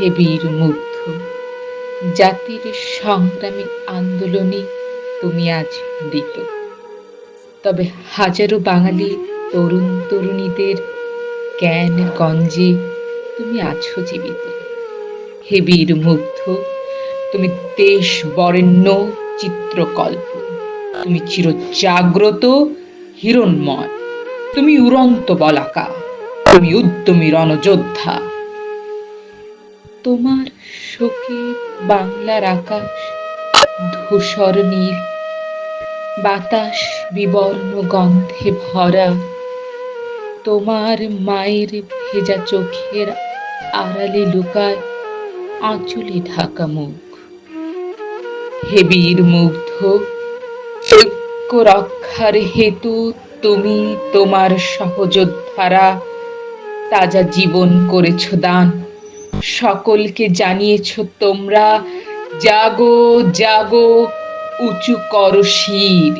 হে বীর মুগ্ধ, জাতির সংগ্রামী আন্দোলনে তুমি আজ মৃত। তবে হাজারো বাঙালি, তরুণ তরুণীদের জ্ঞান গঞ্জে তুমি আছো জীবিত। হে বীর মুগ্ধ, তুমি দেশ বরেণ্য চিত্রকল্প। তুমি চির জাগ্রত হিরণময়। তুমি উড়ন্ত বলাকা। তুমি উদ্যমী রণযোদ্ধা। তোমার শোকে বাংলার আকাশ ধূসর নীল। বাতাস বিবর্ণ গন্ধে ভরা। তোমার মায়ের ভেজা চোখের আড়ালে লুকায় আঁচলে ঢাকা মুখ। হে বীর মুগ্ধ ঐক্য রক্ষার হেতু তুমি তোমার সহযোদ্ধারা। তাজা জীবন করেছ দান। সকলকে জানিয়েছ তোমরা জাগো জাগো উঁচু কর শির।